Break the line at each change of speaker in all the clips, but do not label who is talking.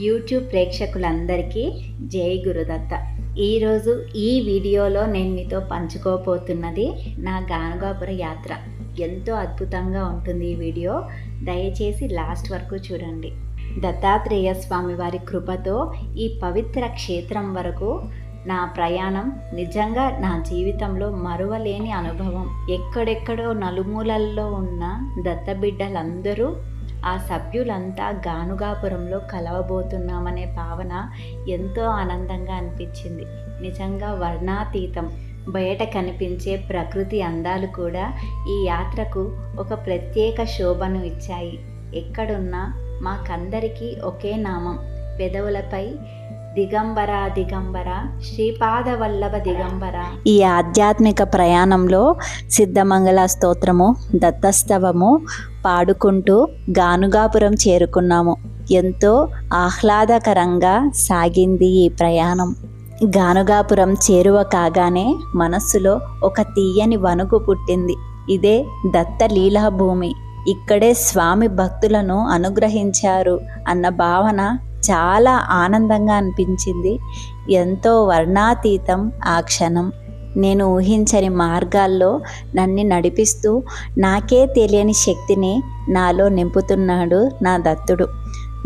YouTube ప్రేక్షకులందరికీ జై గురుదత్త. ఈరోజు ఈ వీడియోలో నేను మీతో పంచుకోబోతున్నది నా గానగాపుర యాత్ర. ఎంతో అద్భుతంగా ఉంటుంది ఈ వీడియో. దయచేసి లాస్ట్ వరకు చూడండి. దత్తాత్రేయ స్వామి వారి కృపతో ఈ పవిత్ర క్షేత్రం వరకు నా ప్రయాణం నిజంగా నా జీవితంలో మరువలేని అనుభవం. ఎక్కడెక్కడో నలుమూలల్లో ఉన్న దత్తబిడ్డలందరూ ఆ సభ్యులంతా గానుగాపురంలో కలవబోతున్నామనే భావన ఎంతో ఆనందంగా అనిపించింది. నిజంగా వర్ణాతీతం. బయట కనిపించే ప్రకృతి అందాలు కూడా ఈ యాత్రకు ఒక ప్రత్యేక శోభను ఇచ్చాయి. ఎక్కడున్నా మాకందరికీ ఒకే నామం. పెదవులపై దిగంబర దిగంబర శ్రీపాద వల్లభ దిగంబర. ఈ ఆధ్యాత్మిక ప్రయాణంలో సిద్ధమంగళ స్తోత్రము దత్తస్తవము పాడుకుంటూ గానుగాపురం చేరుకున్నాము. ఎంతో ఆహ్లాదకరంగా సాగింది ఈ ప్రయాణం. గానుగాపురం చేరువ కాగానే మనస్సులో ఒక తీయని వణుకు పుట్టింది. ఇదే దత్త లీలాభూమి. ఇక్కడే స్వామి భక్తులను అనుగ్రహించారు అన్న భావన చాలా ఆనందంగా అనిపించింది. ఎంతో వర్ణాతీతం ఆ క్షణం. నేను ఊహించని మార్గాల్లో నన్ను నడిపిస్తూ నాకే తెలియని శక్తిని నాలో నింపుతున్నాడు నా దత్తుడు.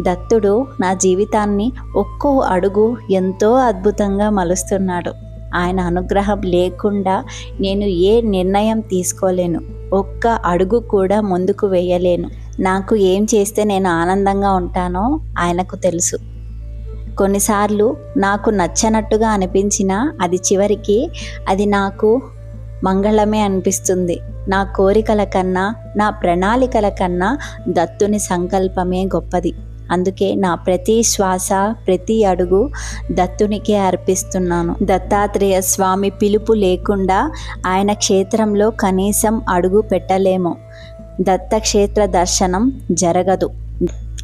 దత్తుడు నా జీవితాన్ని ఒక్కో అడుగు ఎంతో అద్భుతంగా మలుస్తున్నాడు. ఆయన అనుగ్రహం లేకుండా నేను ఏ నిర్ణయం తీసుకోలేను. ఒక్క అడుగు కూడా ముందుకు వేయలేను. నాకు ఏం చేస్తే నేను ఆనందంగా ఉంటానో ఆయనకు తెలుసు. కొన్నిసార్లు నాకు నచ్చనట్టుగా అనిపించినా అది చివరికి అది నాకు మంగళమే అనిపిస్తుంది. నా కోరికల కన్నా నా ప్రణాళికల కన్నా దత్తుని సంకల్పమే గొప్పది. అందుకే నా ప్రతి శ్వాస ప్రతి అడుగు దత్తునికే అర్పిస్తున్నాను. దత్తాత్రేయ స్వామి పిలుపు లేకుండా ఆయన క్షేత్రంలో కనీసం అడుగు పెట్టలేము. దత్తక్షేత్ర దర్శనం జరగదు.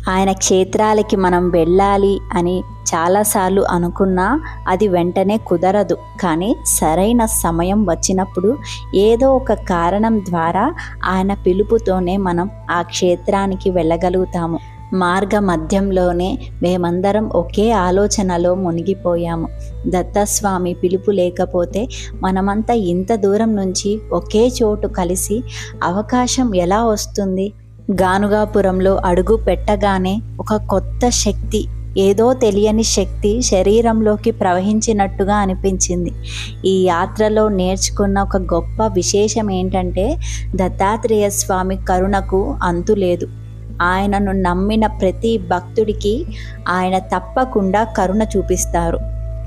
ఆయన క్షేత్రాలకి మనం వెళ్ళాలి అని చాలాసార్లు అనుకున్నా అది వెంటనే కుదరదు. కానీ సరైన సమయం వచ్చినప్పుడు ఏదో ఒక కారణం ద్వారా ఆయన పిలుపుతోనే మనం ఆ క్షేత్రానికి వెళ్ళగలుగుతాము. మార్గ మధ్యంలోనే మేమందరం ఒకే ఆలోచనలో మునిగిపోయాము. దత్తస్వామి పిలుపు లేకపోతే మనమంతా ఇంత దూరం నుంచి ఒకే చోటు కలిసి అవకాశం ఎలా వస్తుంది? గానుగాపురంలో అడుగు పెట్టగానే ఒక కొత్త శక్తి ఏదో తెలియని శక్తి శరీరంలోకి ప్రవహించినట్టుగా అనిపించింది. ఈ యాత్రలో నేర్చుకున్న ఒక గొప్ప విశేషం ఏంటంటే దత్తాత్రేయ స్వామి కరుణకు అంతు లేదు ఆయనను నమ్మిన ప్రతి భక్తుడికి ఆయన తప్పకుండా కరుణ చూపిస్తారు.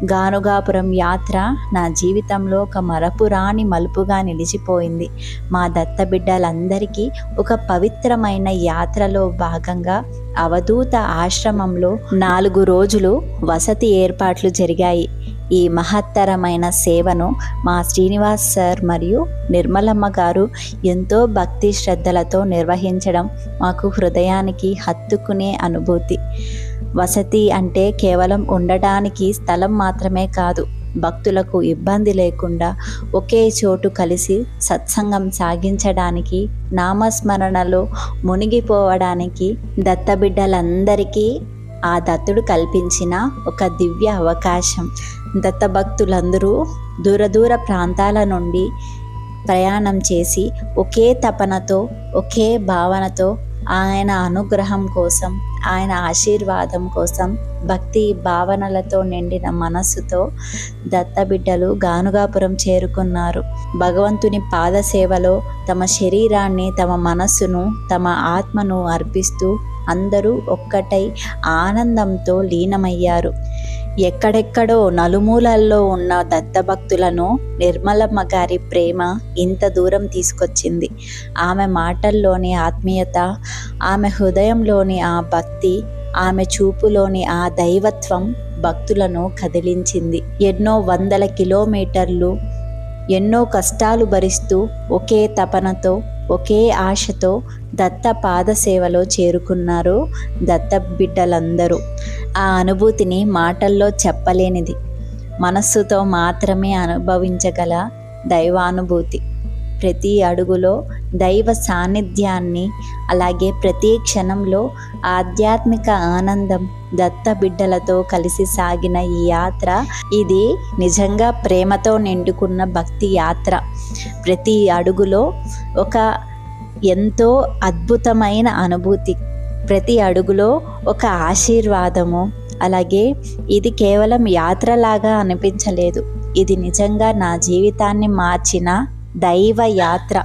గానుగాపురం యాత్ర నా జీవితంలో ఒక మరపురాని మలుపుగా నిలిచిపోయింది. మా దత్తబిడ్డలందరికీ ఒక పవిత్రమైన యాత్రలో భాగంగా అవధూత ఆశ్రమంలో నాలుగు రోజులు వసతి ఏర్పాట్లు జరిగాయి. ఈ మహత్తరమైన సేవను మా శ్రీనివాస్ సార్ మరియు నిర్మలమ్మ గారు ఎంతో భక్తి శ్రద్ధలతో నిర్వహించడం మాకు హృదయానికి హత్తుకునే అనుభూతి. వసతి అంటే కేవలం ఉండటానికి స్థలం మాత్రమే కాదు భక్తులకు ఇబ్బంది లేకుండా ఒకే చోటు కలిసి సత్సంగం సాగించడానికి నామస్మరణలో మునిగిపోవడానికి దత్తబిడ్డలందరికీ ఆ దత్తుడు కల్పించిన ఒక దివ్య అవకాశం. దత్తభక్తులందరూ దూర దూర ప్రాంతాల నుండి ప్రయాణం చేసి ఒకే తపనతో ఒకే భావనతో ఆయన అనుగ్రహం కోసం ఆయన ఆశీర్వాదం కోసం భక్తి భావనలతో నిండిన మనస్సుతో దత్తబిడ్డలు గానుగాపురం చేరుకున్నారు. భగవంతుని పాదసేవలో తమ శరీరాన్ని తమ మనస్సును తమ ఆత్మను అర్పిస్తూ అందరూ ఒక్కటై ఆనందంతో లీనమయ్యారు. ఎక్కడెక్కడో నలుమూలల్లో ఉన్న దత్తభక్తులను నిర్మలమ్మ గారి ప్రేమ ఇంత దూరం తీసుకొచ్చింది. ఆమె మాటల్లోని ఆత్మీయత ఆమె హృదయంలోని ఆ భక్తి ఆమె చూపులోని ఆ దైవత్వం భక్తులను కదిలించింది. ఎన్నో వందల కిలోమీటర్లు ఎన్నో కష్టాలు భరిస్తూ ఒకే తపనతో ఒకే ఆశతో దత్త పాదసేవలో చేరుకున్నారు దత్త బిడ్డలందరూ ఆ అనుభూతిని మాటల్లో చెప్పలేనిది. మనస్సుతో మాత్రమే అనుభవించగల దైవానుభూతి. ప్రతి అడుగులో దైవ సాన్నిధ్యాన్ని అలాగే ప్రతి క్షణంలో ఆధ్యాత్మిక ఆనందం దత్త బిడ్డలతో కలిసి సాగిన ఈ యాత్ర ఇది నిజంగా ప్రేమతో నిండుకున్న భక్తి యాత్ర. ప్రతి అడుగులో ఒక ఎంతో అద్భుతమైన అనుభూతి. ప్రతి అడుగులో ఒక ఆశీర్వాదము. అలాగే ఇది కేవలం యాత్రలాగా అనిపించలేదు. ఇది నిజంగా నా జీవితాన్ని మార్చిన దైవ యాత్ర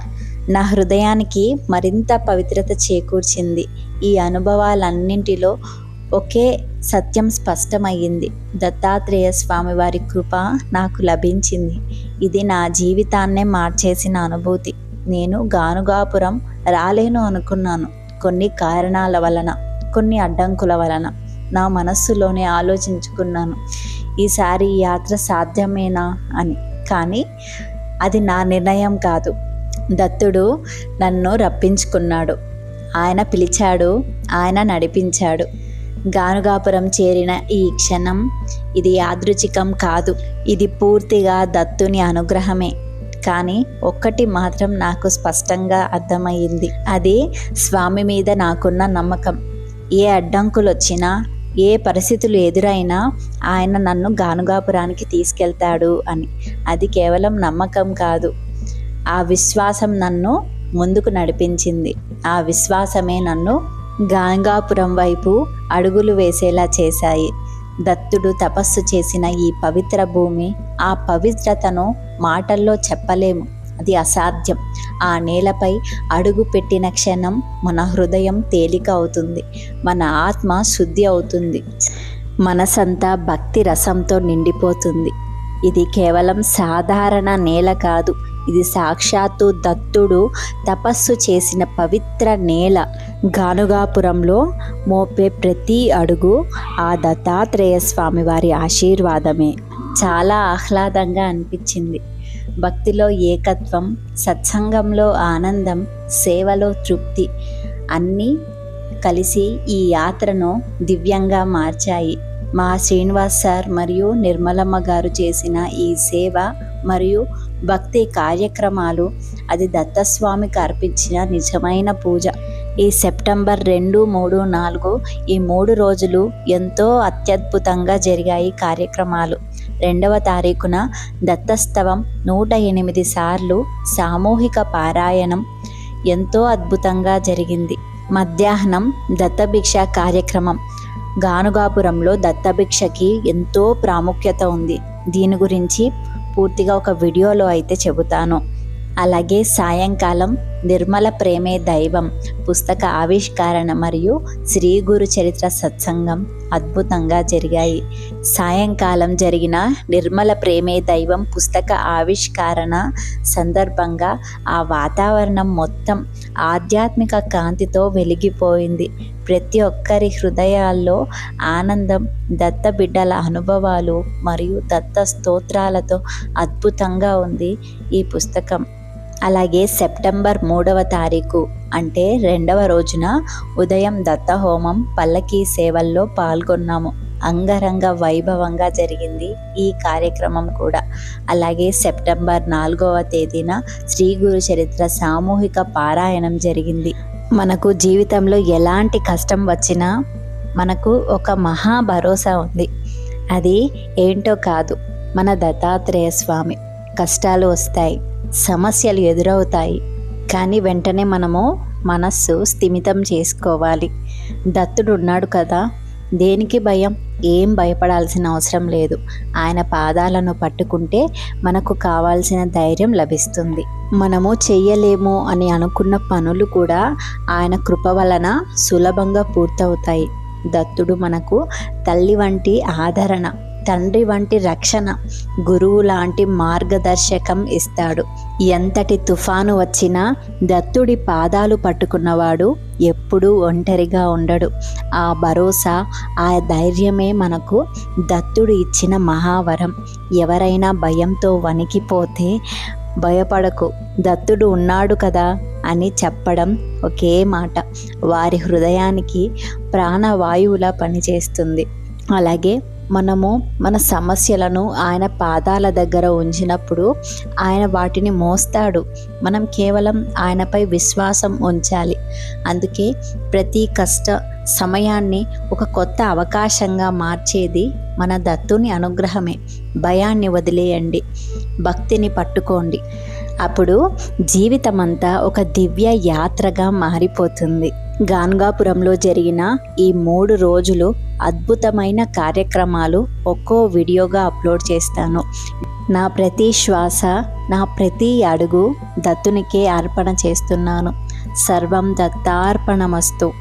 నా హృదయానికి మరింత పవిత్రత చేకూర్చింది. ఈ అనుభవాలన్నింటిలో ఒకే సత్యం స్పష్టమయ్యింది. దత్తాత్రేయ స్వామివారి కృప నాకు లభించింది. ఇది నా జీవితాన్నే మార్చేసిన అనుభూతి. నేను గానుగాపురం రాలేను అనుకున్నాను. కొన్ని కారణాల వలన కొన్ని అడ్డంకుల వలన నా మనస్సులోనే ఆలోచించుకున్నాను. ఈసారి ఈ యాత్ర సాధ్యమేనా అని. కానీ అది నా నిర్ణయం కాదు. దత్తుడు నన్ను రప్పించుకున్నాడు. ఆయన పిలిచాడు ఆయన నడిపించాడు. గానుగాపురం చేరిన ఈ క్షణం ఇది యాదృచికం కాదు. ఇది పూర్తిగా దత్తుని అనుగ్రహమే. కానీ ఒక్కటి మాత్రం నాకు స్పష్టంగా అర్థమయ్యింది. అది స్వామి మీద నాకున్న నమ్మకం. ఏ అడ్డంకులు వచ్చినా ఏ పరిస్థితులు ఎదురైనా ఆయన నన్ను గానుగాపురానికి తీసుకెళ్తాడు అని. అది కేవలం నమ్మకం కాదు. ఆ విశ్వాసం నన్ను ముందుకు నడిపించింది. ఆ విశ్వాసమే నన్ను గాంగాపురం వైపు అడుగులు వేసేలా చేశాయి. దత్తుడు తపస్సు చేసిన ఈ పవిత్ర భూమి ఆ పవిత్రతను మాటల్లో చెప్పలేము. అది అసాధ్యం. ఆ నేలపై అడుగు పెట్టిన క్షణం మన హృదయం తేలిక అవుతుంది. మన ఆత్మ శుద్ధి అవుతుంది. మనసంతా భక్తి రసంతో నిండిపోతుంది. ఇది కేవలం సాధారణ నేల కాదు. ఇది సాక్షాత్తు దత్తుడు తపస్సు చేసిన పవిత్ర నేల. గానుగాపురంలో మోపే ప్రతి అడుగు ఆ దత్తాత్రేయ స్వామి వారి ఆశీర్వాదమే. చాలా ఆహ్లాదంగా అనిపించింది. భక్తిలో ఏకత్వం సత్సంగంలో ఆనందం సేవలో తృప్తి అన్నీ కలిసి ఈ యాత్రను దివ్యంగా మార్చాయి. మా శ్రీనివాస్ సార్ మరియు నిర్మలమ్మ గారు చేసిన ఈ సేవ మరియు భక్తి కార్యక్రమాలు అది దత్తస్వామికి అర్పించిన నిజమైన పూజ. ఈ సెప్టెంబర్ రెండు మూడు నాలుగు ఈ మూడు రోజులు ఎంతో అత్యద్భుతంగా జరిగాయి కార్యక్రమాలు. రెండవ తారీఖున దత్తస్తవం నూట ఎనిమిది సార్లు సామూహిక పారాయణం ఎంతో అద్భుతంగా జరిగింది. మధ్యాహ్నం దత్తభిక్ష కార్యక్రమం. గానుగాపురంలో దత్తభిక్షకి ఎంతో ప్రాముఖ్యత ఉంది. దీని గురించి పూర్తిగా ఒక వీడియోలో అయితే చెబుతాను. అలాగే సాయంకాలం నిర్మల ప్రేమే దైవం పుస్తక ఆవిష్కరణ మరియు శ్రీ గురు చరిత్ర సత్సంగం అద్భుతంగా జరిగాయి. సాయంకాలం జరిగిన నిర్మల ప్రేమే దైవం పుస్తక ఆవిష్కరణ సందర్భంగా ఆ వాతావరణం మొత్తం ఆధ్యాత్మిక కాంతితో వెలిగిపోయింది. ప్రతి ఒక్కరి హృదయాల్లో ఆనందం దత్త బిడ్డల అనుభవాలు మరియు దత్త స్తోత్రాలతో అద్భుతంగా ఉంది ఈ పుస్తకం. అలాగే సెప్టెంబర్ మూడవ తారీఖు అంటే రెండవ రోజున ఉదయం దత్తహోమం పల్లకీ సేవల్లో పాల్గొన్నాము. అంగరంగ వైభవంగా జరిగింది ఈ కార్యక్రమం కూడా. అలాగే సెప్టెంబర్ నాలుగవ తేదీన శ్రీ గురు చరిత్ర సామూహిక పారాయణం జరిగింది. మనకు జీవితంలో ఎలాంటి కష్టం వచ్చినా మనకు ఒక మహా భరోసా ఉంది. అది ఏంటో కాదు. మన దత్తాత్రేయ స్వామి. కష్టాలు వస్తాయి. సమస్యలు ఎదురవుతాయి. కానీ వెంటనే మనము మనస్సు స్థిమితం చేసుకోవాలి. దత్తుడు ఉన్నాడు కదా. దేనికి భయం? ఏం భయపడాల్సిన అవసరం లేదు. ఆయన పాదాలను పట్టుకుంటే మనకు కావాల్సిన ధైర్యం లభిస్తుంది. మనము చెయ్యలేము అని అనుకున్న పనులు కూడా ఆయన కృప వలన సులభంగా పూర్తవుతాయి. దత్తుడు మనకు తల్లి వంటి ఆదరణ. తండ్రి వంటి రక్షణ గురువు లాంటి మార్గదర్శకం ఇస్తాడు. ఎంతటి తుఫాను వచ్చినా దత్తుడి పాదాలు పట్టుకున్నవాడు ఎప్పుడూ ఒంటరిగా ఉండడు. ఆ భరోసా ఆ ధైర్యమే మనకు దత్తుడు ఇచ్చిన మహావరం. ఎవరైనా భయంతో వణికిపోతే భయపడకు. దత్తుడు ఉన్నాడు కదా అని చెప్పడం ఒకే మాట. వారి హృదయానికి ప్రాణవాయువులా పనిచేస్తుంది. అలాగే మనము మన సమస్యలను ఆయన పాదాల దగ్గర ఉంచినప్పుడు ఆయన వాటిని మోస్తాడు. మనం కేవలం ఆయనపై విశ్వాసం ఉంచాలి. అందుకే ప్రతి కష్ట సమయాన్ని ఒక కొత్త అవకాశంగా మార్చేది మన దత్తుని అనుగ్రహమే. భయాన్ని వదిలేయండి. భక్తిని పట్టుకోండి. అప్పుడు జీవితమంతా ఒక దివ్య యాత్రగా మారిపోతుంది. గాన్గాపురంలో జరిగిన ఈ మూడు రోజులు అద్భుతమైన కార్యక్రమాలు ఒక్కో వీడియోగా అప్లోడ్ చేస్తాను. నా ప్రతి శ్వాస నా ప్రతి అడుగు దత్తునికే అర్పణ చేస్తున్నాను. సర్వం దత్తార్పణమస్తు.